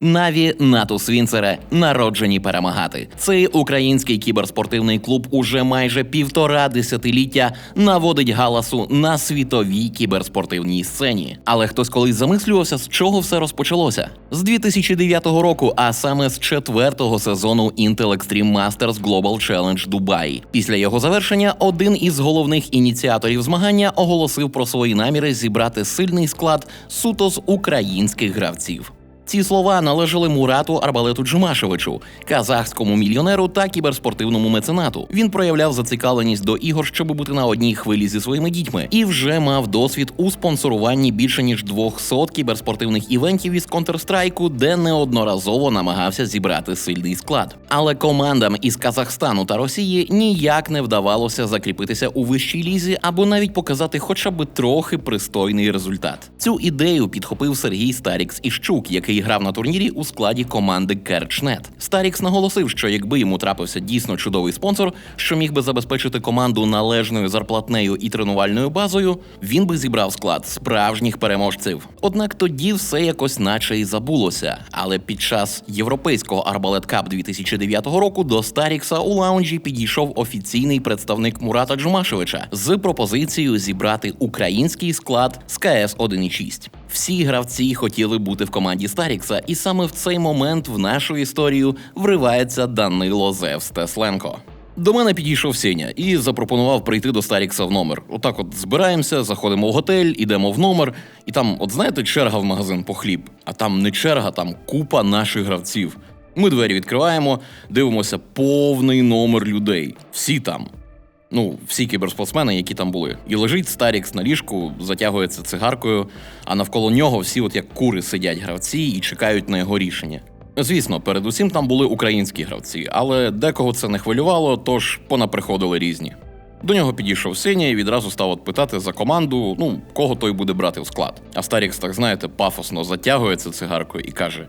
Наві НАТО Свінцере народжені перемагати. Цей український кіберспортивний клуб уже майже півтора десятиліття наводить галасу на світовій кіберспортивній сцені. Але хтось колись замислювався, з чого все розпочалося? З 2009 року, а саме з четвертого сезону Intel Extreme Masters Global Challenge Дубай. Після його завершення один із головних ініціаторів змагання оголосив про свої наміри зібрати сильний склад суто з українських гравців. Ці слова належали Мурату Арбалету Джумашевичу, казахському мільйонеру та кіберспортивному меценату. Він проявляв зацікавленість до ігор, щоб бути на одній хвилі зі своїми дітьми, і вже мав досвід у спонсоруванні більше ніж 200 кіберспортивних івентів із Counter-Strike, де неодноразово намагався зібрати сильний склад. Але командам із Казахстану та Росії ніяк не вдавалося закріпитися у вищій лізі або навіть показати хоча б трохи пристойний результат. Цю ідею підхопив Сергій Старікс Іщук, який грав на турнірі у складі команди Керчнет. Старікс наголосив, що якби йому трапився дійсно чудовий спонсор, що міг би забезпечити команду належною зарплатнею і тренувальною базою, він би зібрав склад справжніх переможців. Однак тоді все якось наче й забулося. Але під час європейського Арбалет Кап 2009 року до Старікса у лаунжі підійшов офіційний представник Мурата Джумашевича з пропозицією зібрати український склад з КС 1.6. Всі гравці хотіли бути в команді Старікса, і саме в цей момент в нашу історію вривається Данило Зевс Тесленко. До мене підійшов Сеня і запропонував прийти до Старікса в номер. Отак, от збираємося, заходимо в готель, ідемо в номер, і там, от знаєте, черга в магазин по хліб, а там не черга, там купа наших гравців. Ми двері відкриваємо, дивимося повний номер людей. Всі там. Ну, всі кіберспортсмени, які там були. І лежить Старікс на ліжку, затягується цигаркою, а навколо нього всі, от як кури, сидять гравці і чекають на його рішення. Звісно, передусім там були українські гравці, але декого це не хвилювало, тож понаприходили різні. До нього підійшов Сеня і відразу став от питати за команду, ну, кого той буде брати в склад. А Старікс, так знаєте, пафосно затягується цигаркою і каже: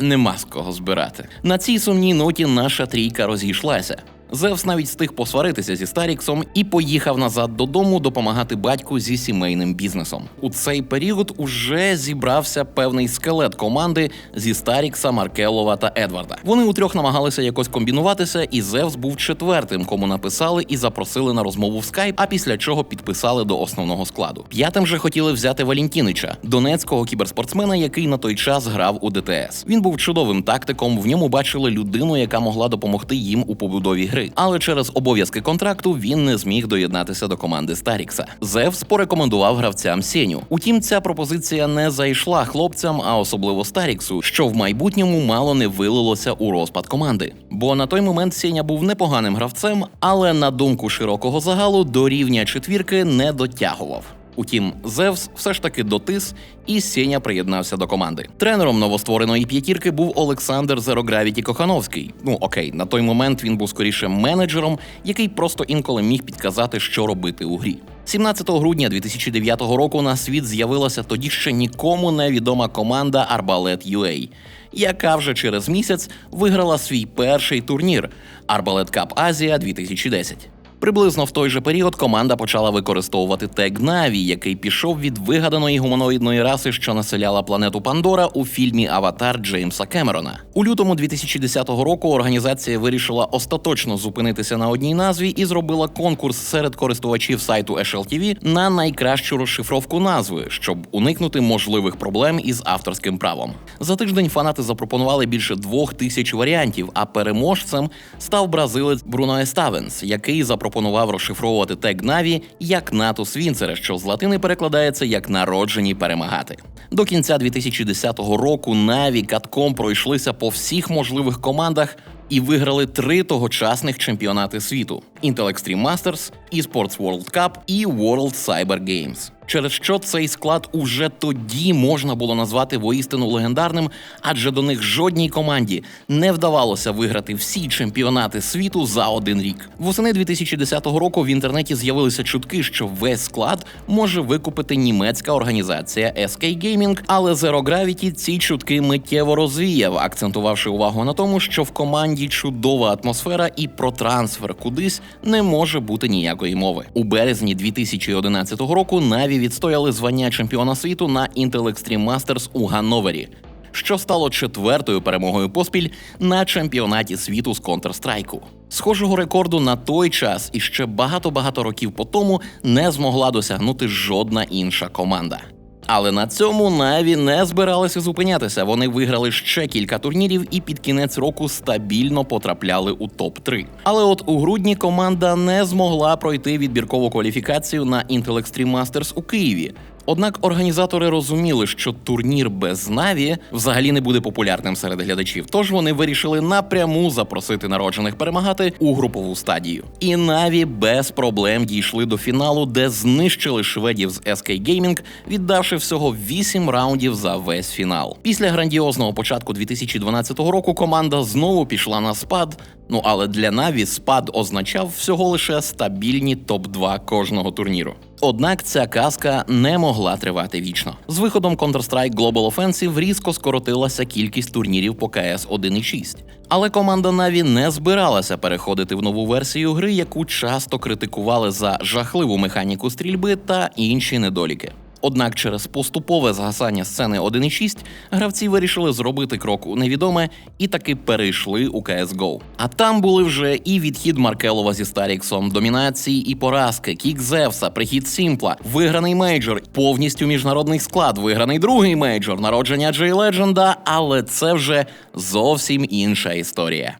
Нема з кого збирати. На цій сумній ноті наша трійка розійшлася. Зевс навіть встиг посваритися зі Старіксом і поїхав назад додому допомагати батьку зі сімейним бізнесом. У цей період уже зібрався певний скелет команди зі Старікса, Маркелова та Едварда. Вони утрьох намагалися якось комбінуватися, і Зевс був четвертим, кому написали і запросили на розмову в скайп, а після чого підписали до основного складу. П'ятим же хотіли взяти Валентінича, донецького кіберспортсмена, який на той час грав у ДТС. Він був чудовим тактиком. В ньому бачили людину, яка могла допомогти їм у побудові гри гри, але через обов'язки контракту він не зміг доєднатися до команди Старікса. Зевс порекомендував гравцям Сеню. Утім, ця пропозиція не зайшла хлопцям, а особливо Старіксу, що в майбутньому мало не вилилося у розпад команди. Бо на той момент Сеня був непоганим гравцем, але на думку широкого загалу до рівня четвірки не дотягував. Утім, Зевс все ж таки дотис, і Сеня приєднався до команди. Тренером новоствореної п'ятірки був Олександр Зерогравіті Кохановський. Ну окей, на той момент він був скоріше менеджером, який просто інколи міг підказати, що робити у грі. 17 грудня 2009 року на світ з'явилася тоді ще нікому невідома команда Арбалет UA, яка вже через місяць виграла свій перший турнір Арбалет Кап Азія 2010. Приблизно в той же період команда почала використовувати тег Наві, який пішов від вигаданої гуманоїдної раси, що населяла планету Пандора у фільмі Аватар Джеймса Кемерона. У лютому 2010 року організація вирішила остаточно зупинитися на одній назві і зробила конкурс серед користувачів сайту HLTV на найкращу розшифровку назви, щоб уникнути можливих проблем із авторським правом. За тиждень фанати запропонували більше двох тисяч варіантів, а переможцем став бразилець Бруно Еставенс, який запропонував запропонував розшифровувати тег Наві як НАТО Вінцере, що з латини перекладається як народжені перемагати. До кінця 2010 року Наві катком пройшлися по всіх можливих командах. І виграли три тогочасних чемпіонати світу: Intel Extreme Masters, eSports World Cup і World Cyber Games через що цей склад уже тоді можна було назвати воістину легендарним, адже до них жодній команді не вдавалося виграти всі чемпіонати світу за один рік. Восени 2010 року в інтернеті з'явилися чутки, що весь склад може викупити німецька організація SK Gaming, але Zero Gravity ці чутки миттєво розвіяв, акцентувавши увагу на тому, що в команді чудова атмосфера і про трансфер кудись не може бути ніякої мови. У березні 2011 року навіть відстояли звання чемпіона світу на Intel Extreme Masters у Ганновері. що стало четвертою перемогою поспіль на чемпіонаті світу з Counter-Strike. Схожого рекорду на той час і ще багато-багато років по тому не змогла досягнути жодна інша команда. Але на цьому Наві не збиралися зупинятися. Вони виграли ще кілька турнірів і під кінець року стабільно потрапляли у топ 3 Але от у грудні команда не змогла пройти відбіркову кваліфікацію на Intel Extreme Masters у Києві. Однак організатори розуміли, що турнір без Наві взагалі не буде популярним серед глядачів. Тож вони вирішили напряму запросити народжених перемагати у групову стадію. І Наві без проблем дійшли до фіналу, де знищили шведів з SK Gaming, віддавши всього 8 раундів за весь фінал. Після грандіозного початку 2012 року команда знову пішла на спад. Ну але для Наві спад означав всього лише стабільні топ-2 кожного турніру. Однак ця казка не могла тривати вічно. З виходом Counter-Strike Global Offensive різко скоротилася кількість турнірів по КС 1.6. Але команда Наві не збиралася переходити в нову версію гри, яку часто критикували за жахливу механіку стрільби та інші недоліки. Однак через поступове згасання сцени 1.6 гравці вирішили зробити крок у невідоме і таки перейшли у CSGO. А там були вже і відхід Маркелова зі Старіксом, домінації і поразки, кік Зевса, прихід Сімпла, виграний мейджор, повністю міжнародний склад, виграний другий мейджор, народження Джей Ледженда, але це вже зовсім інша історія.